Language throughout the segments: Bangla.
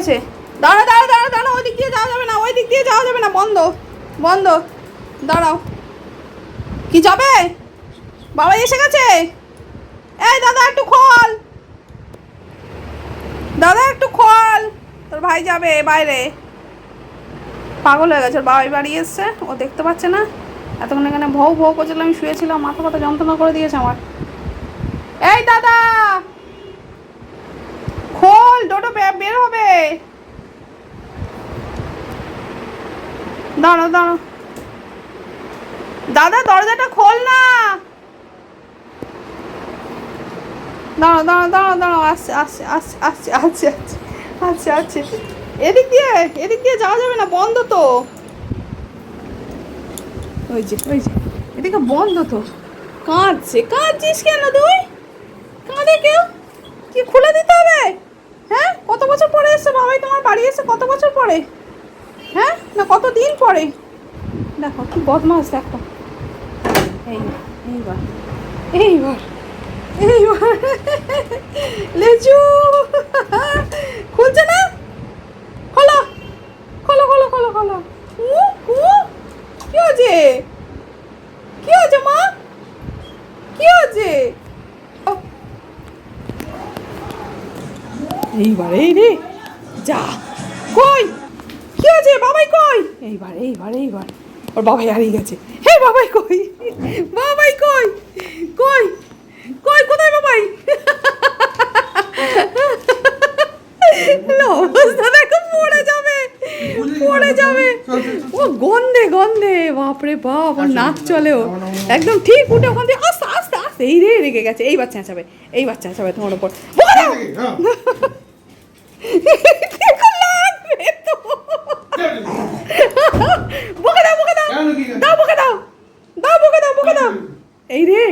আছে? দাঁড়া দাঁড়া দাঁড়া দাঁড়া ওই দিক দিয়ে যাওয়া যাবে না ওই দিক দিয়ে যাওয়া যাবে না, বন্ধ বন্ধ। দাঁড়াও। কি যাবে? বাবা এসে গেছে? এই দাদা, একটু খোল। দাদা, একটু খোল। তোর ভাই যাবে বাইরে। পাগল হয়ে গেছে বাবাই বাড়ি এসছে, ও দেখতে পাচ্ছে না। এতক্ষণ এখানে ভৌ ভৌ করছিল, আমি শুয়েছিলাম, মাথা ফাথা যন্ত্রণা করে দিয়েছে আমার। এই দাদা! বে- বের হবে। দাঁড়ো দাঁড়ো দাদা, দরজাটা খোল না। দাঁড়ো দাঁড়ো দাঁড়ো দাঁড়ো আসছে আসছে আসছে আসছে আসছে আসছে আসছে আসছে। এদিক দিয়ে এদিক দিয়ে যাওয়া যাবে না, বন্ধ তো। ওই যে ওই যে, এদিকে বন্ধ তো। কাঁদছে, কাঁদছিস কেন তুই? কাঁদে কেউ? কি খুলে দিতে হবে? হ্যাঁ? কত বছর পরে এসছে বাবাই? তোমার বাড়ি এসে কত বছর পরে? হ্যাঁ? না কত দিন পরে? দেখো, কি বদমাস দেখো। এই এইবার এইবার এইবার। লেজু খুলছে না খোলো খোলো খোলো খোলো খোলো উ, উ, কি হয়েছে কি হয়েছে মা কি হয়েছে এইবার, এই রে। যা, কই? কি হয়েছে? বাবাই কই? এইবার এইবার এইবার। ওর বাবাই হারিয়ে গেছে। হে, বাবাই কই? বাবাই কই? কই? কই, কোথায় বাবাই? অবস্থা পড়ে যাবে। পড়ে যাবে। ও, গন্ধে গন্ধে। বাপরে বাপ, ওর নাক চলেও একদম ঠিক উঠে ওখান থেকে আস্তে আস্তে আস্তে, এই রে, রেগে গেছে। এই বাচ্চা চাবে এই বাচ্চা চাবে তোমার উপর বকা দাও। বকা দাও। দাও বকা দাও। দাও বকা দাও বকা দাও। এই রে।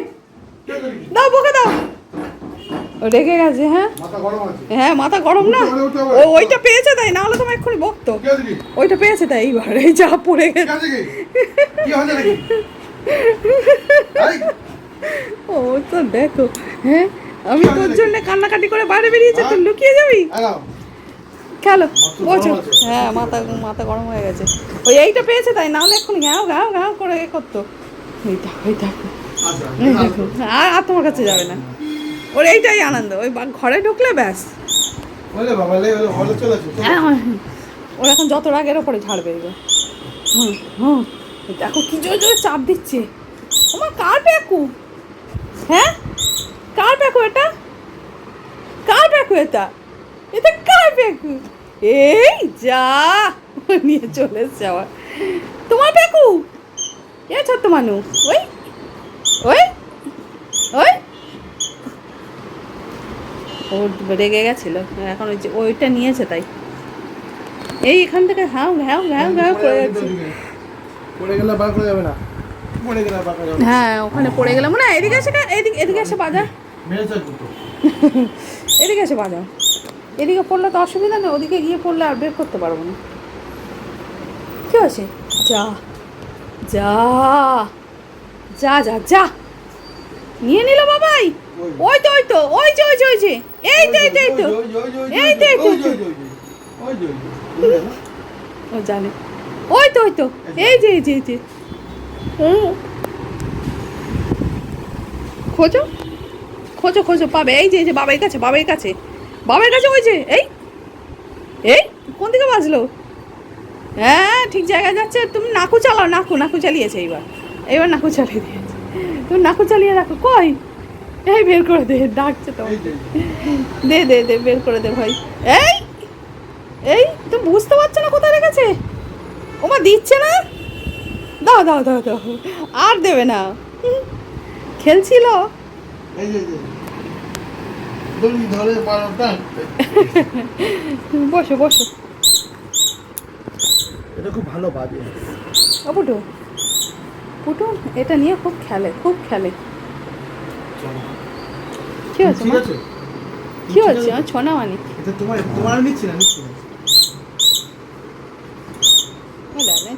দাও বকা দাও। ও রেগে গেছে হ্যাঁ? হ্যাঁ মাথা গরম না। ও ওইটা পেয়েছে তাই না হলে তোমার এক্ষুনি বকতো? ওইটা পেয়েছে তাই এইবার এই যা পড়ে গেছে। ও তো দেখো হ্যাঁ? আমি তোর জন্য কান্নাকাটি করে বাইরে বেরিয়েছি তুই লুকিয়ে যাবি। খেলো। আছে। হ্যাঁ মাথা মাথা গরম হয়ে গেছে। ওই এইটা পেয়েছে তাই না হলে এক্ষুনি ঘাও ঘাও ঘাও করে এ করতো। ওই দেখো ওই দেখো এই দেখো। আর আর তোমার কাছে যাবে না। ওর এইটাই আনন্দ ওই ঘরে ঢুকলে ব্যাস। আসো। হ্যাঁ হ্যাঁ। ওর এখন যত রাগের ওপরে ঝাড়বে এগুলো হুম হুম। দেখো কি জোরে জোরে চাপ দিচ্ছে। তোমার কার প্যাকু? হ্যাঁ? কার প্যাকু এটা? কার প্যাকু এটা? এটা কার প্যাকু? এই যা নিয়ে চলে এসছে আবার। তোমার প্যাকু এ ছোট্ট মানুষ ওই ওই ওই। ও রেগে গেছিল। এখন ওই যে ওইটা নিয়েছে তাই। এই এখান থেকে হ্যাঁ হ্যাঁ হ্যাঁ হ্যাঁ করে যাচ্ছে। পড়ে গেলে বার করা যাবে না। পড়ে গেলে আর বার করা যাবে হ্যাঁ ওখানে পড়ে গেলাম না এদিকে এসে এদিকে এদিকে এসে বাজা। মেরেছে। এদিকে এসে বাজাও এদিকে পড়লে তো অসুবিধা নেই ওদিকে গিয়ে পড়লে আর বের করতে পারব না। কি আছে যা যা যা যা যা। নিয়ে নিল বাবাই। ওই। তো ওই তো ওই যে ওই যে ওই যে। এই তো এই তো এই তো। এই তো, এই তো। ও জানে। ওই তো ওই তো। এই যে এই যে এই যে। হুম। খোঁজো। খোঁজো খোঁজো পাবে। এই যে এই যে বাবার কাছে বাবার কাছে। বাবার কাছে যে এই এই, কোন দিকে বাজলো? হ্যাঁ ঠিক জায়গায় যাচ্ছে, তুমি নাকু চালাও, নাকু নাকু চালিয়েছে এইবার এইবার নাকু চালিয়ে দিয়েছে। তুমি নাকু চালিয়ে রাখো, কই? এই, বের করে দে, ডাকছে তো দে দে দে, বের করে দে ভাই। এই এই, তুমি বুঝতে পারছ না কোথায় রেখেছে? ওমা, দিচ্ছে না? দাও দাও দাও দাও, আর দেবে না। খেলছিল এই যে, এই যে। দড়ি ধরে মারো, টান। বসো বসো। এটা খুব ভালো বাজে। ও পুটু। পুটু এটা নিয়ে খুব খেলে খুব খেলে। কি হচ্ছে মা? আছে। কি হচ্ছে আমার ছোনা মানি এটা তোমার তোমার নিচ্ছি না নিচ্ছি না।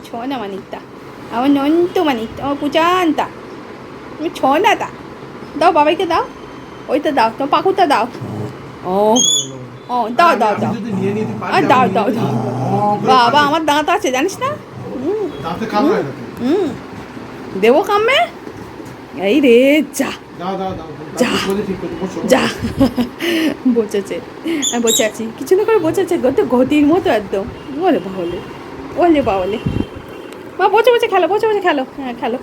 ছোনা মানিকটা। আমার নন্তু মানিকটা আমার পূজানটা আমি ছোনাটা। দাও বাবাইকে দাও। ওইটা দাও তোমার পাকুরটা দাও। ও। ও দাও দাও দাও। আর দাও দাও দাও। বাবা আমার দাঁত আছে জানিস না? হুম। দাঁতে কামড় হুম। দেবো কামে? এই রে যা। যা। যা। বসেছে। আমি বসে আছি। কিছু না করে বসেছে গত গতির মতো একদম। বলে বাবলে বলে বাবলে বা বসে বসে খেলো বসে বসে খেলো। হ্যাঁ খেলো।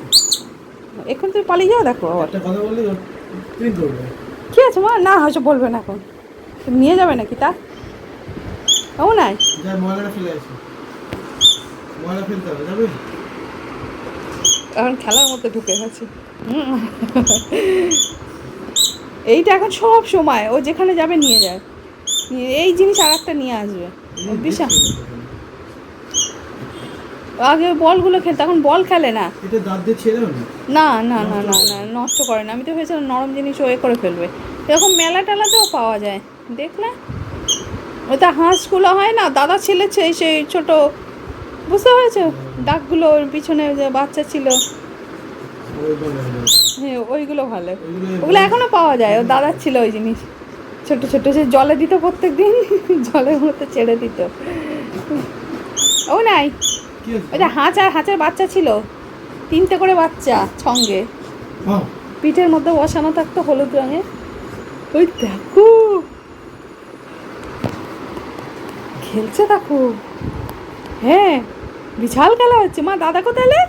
এখন তুমি পালিয়ে যাও দেখো আবার একটা কথা বললি ও প্রিন্ট করবে কি আছে মা? না হয়তো বলবে না এখন। নিয়ে যাবে নাকি তা? ও নাই? যা ময়লাটা ফেলে আসি। ময়লা ফেলতে হবে যাবে? এখন খেলার মধ্যে ঢুকে গেছে। এইটা এখন সব সময় ও যেখানে যাবে নিয়ে যায়। এই জিনিস আর একটা নিয়ে আসবে। বিশাল। আগে বলগুলো খেলতো এখন বল খেলে না। এটা দাঁত দিয়ে ছেড়ে না না না না না নষ্ট করে না। আমি তো ভেবেছিলাম নরম জিনিস ও এ করে ফেলবে। এরকম মেলা টেলাতেও পাওয়া যায়। দেখলে? ওটা হাঁসগুলো হয় না দাদা ছেলে সেই সেই ছোট বুঝতে পেরেছ? ডাকগুলো ওর পিছনে যে বাচ্চা ছিল। হ্যাঁ ওইগুলো ভালো। ওগুলো এখনও পাওয়া যায় ও দাদার ছিল ওই জিনিস। ছোট ছোট সে জলে দিত প্রত্যেক দিন জলের মতো ছেড়ে দিত। ও নাই। যে হাঁচ আর হাঁচের বাচ্চা ছিল। তিনটে করে বাচ্চা সঙ্গে পিঠের মধ্যে বসানো থাকতো হলুদ রঙে ওই দেখো। খেলছে দেখো হ্যাঁ বিশাল খেলা হচ্ছে। মা দাদা কোথায় এলে?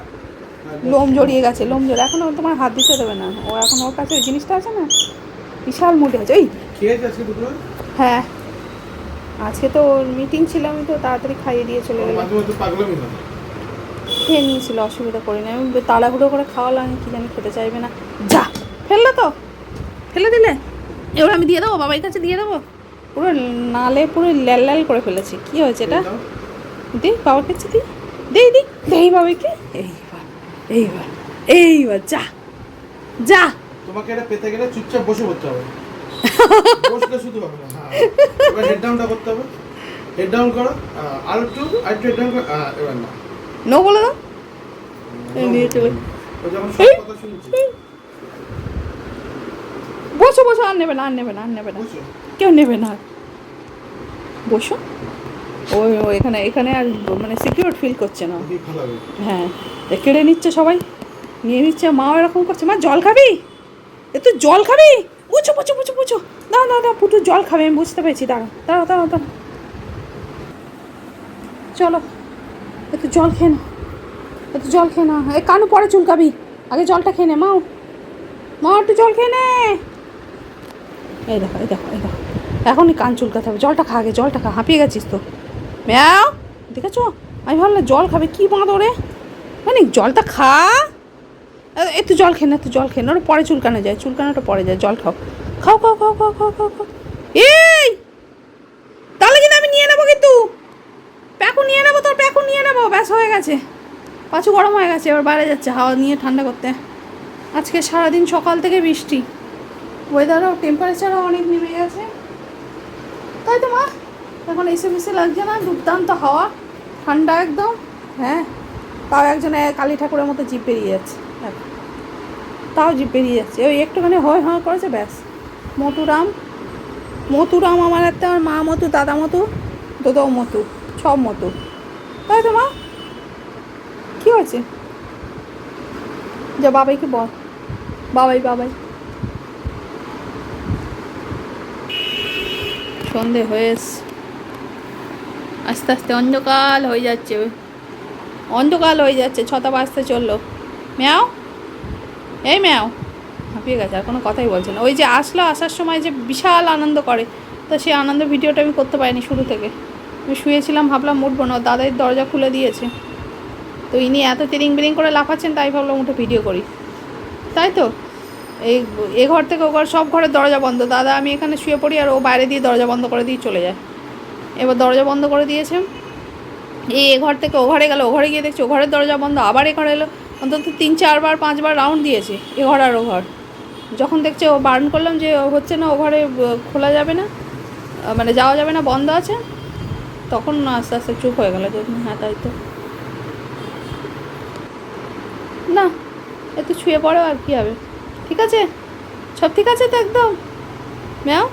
লোম জড়িয়ে গেছে লোম জড়িয়ে। এখন তোমার হাত দিতে দেবে না। ও এখন ওর কাছে ওই জিনিসটা আছে না? বিশাল মুটে আছে। ওই হ্যাঁ। আজকে তো মিটিং ছিল আমি তো তাড়াতাড়ি খাইয়ে দিয়ে চলে গেলাম মাঝে মধ্যে পাগলামি হয় খেয়ে নিয়েছিল অসুবিধা করিনি আমি তাড়াহুড়ো করে খাওয়ালাম আমি কি জানি খেতে চাইবে না। যা ফেলল তো ফেলে দিলে। এবার আমি দিয়ে দেবো বাবার কাছে দিয়ে দেবো। পুরো নালে পুরো ল্যাল ল্যাল করে ফেলেছি। কি হয়েছে এটা? দি বাবার কাছে দি। দে দি দেই বাবাকে এইবার এইবার এইবার যা যা। তোমাকে এটা পেতে গেলে চুপচাপ বসে পড়তে হবে। বসলে শুধু হবে না হ্যাঁ। এবার হেড ডাউনটা করতে হবে। হেড ডাউন করো আর একটু আর একটু হেড ডাউন করো এবার না। নো বলে দাও। নিয়ে চলে। বসো বসো আর নেবে না আর নেবে না আর নেবে না। কেউ নেবে না। বসো। ও ও এখানে এখানে আর মানে সিকিউর ফিল করছে না। হ্যাঁ কেড়ে নিচ্ছে সবাই। নিয়ে নিচ্ছে মাও এরকম করছে। মা জল খাবি? এ তুই জল খাবি? বুঝো বুঝো বুঝো বুঝো দাঁড়া দাঁড়া দাঁড়া পুটু জল খাবে আমি বুঝতে পেরেছি। দাঁড়া দাঁড়া দাঁড়া দাঁড়া। চলো। একটু জল খেয়ে না। একটু জল খেয়ে না। এ কানু পরে চুলকাবি। আগে জলটা খেয়ে নে মাও মা, একটু জল খেয়ে নে। এই দেখো এই দেখো এই দেখো। এখনই কান চুলকাতে হবে। জলটা খা আগে, জলটা খা। হাঁপিয়ে গেছিস তো। ম্যাও, দেখেছ? আমি ভাবলাম জল খাবে। কি ওরে মানে জলটা খা। এ- একটু জল খেয়ে না একটু জল খেয়ে না। ওটা পরে চুলকানো যায়। চুলকানোটা পরে যায়। জল খাও। খাও খাও খাও খাও খাও খাও খাও। এই তাহলে কিন্তু আমি নিয়ে নেব কিন্তু প্যাকু নিয়ে নেব তোর নিয়ে ব্যাস হয়ে গেছে। পাঁচু গরম হয়ে গেছে, এবার বাইরে যাচ্ছে হাওয়া নিয়ে ঠান্ডা করতে। আজকে সারাদিন সকাল থেকে বৃষ্টি। ওয়েদারও টেম্পারেচারও অনেক নেমে গেছে। তাই তো মা, এখন এসে বেশি লাগছে না, দুর্দান্ত হাওয়া, ঠান্ডা একদম হ্যাঁ। তাও একজনে কালী ঠাকুরের মতো জিপ বেরিয়ে যাচ্ছে, দেখো। তাও জিপ বেরিয়ে যাচ্ছে, ওই একটুখানি হয় হয় করেছে, ব্যাস। মতুরাম মতুরাম আমার একটা আমার মা মতু দাদা মতু দাদাও মতু সব মতু তাই তো মা। কী হয়েছে? যা বাবাইকে বল। বাবাই বাবাই। সন্ধে হয়ে আস্তে আস্তে অন্ধকাল হয়ে যাচ্ছে। অন্ধকাল হয়ে যাচ্ছে, ছটা বাজতে চলল। ম্যাও? এই ম্যাও। হাঁপিয়ে গেছে, আর কোনো কথাই বলছে না। ওই যে আসলো, আসার সময় যে বিশাল আনন্দ করে। তো সেই আনন্দ ভিডিওটা আমি করতে পারিনি শুরু থেকে। শুয়েছিলাম, ভাবলাম উঠবো না, দাদাই দরজা খুলে দিয়েছে। তো ইনি এত তিরিং বিরিং করে লাফাচ্ছেন, তাই ভাবলাম উঠে ভিডিও করি। তাই তো? এই এ ঘর থেকে ও ঘর, সব ঘরের দরজা বন্ধ। দাদা, আমি এখানে শুয়ে পড়ি আর ও বাইরে দিয়ে দরজা বন্ধ করে দিয়ে চলে যায়। এবার দরজা বন্ধ করে দিয়েছে। এই এ ঘর থেকে ও ঘরে গেল, ও ঘরে গিয়ে দেখছি ও ঘরের দরজা বন্ধ, আবার এ ঘরে এলো। অন্তত তিন চারবার পাঁচবার রাউন্ড দিয়েছে, এ ঘর আর ও ঘর। যখন দেখছে ও বারণ করলাম যে, হচ্ছে না, ও ঘরে খোলা যাবে না মানে যাওয়া যাবে না, বন্ধ আছে। তখন আস্তে আস্তে চুপ হয়ে গেল যে হ্যাঁ তাই তো। না এত ছুঁয়ে পড়ো আর কি হবে। ঠিক আছে? সব ঠিক আছে তো একদম? ম্যাও?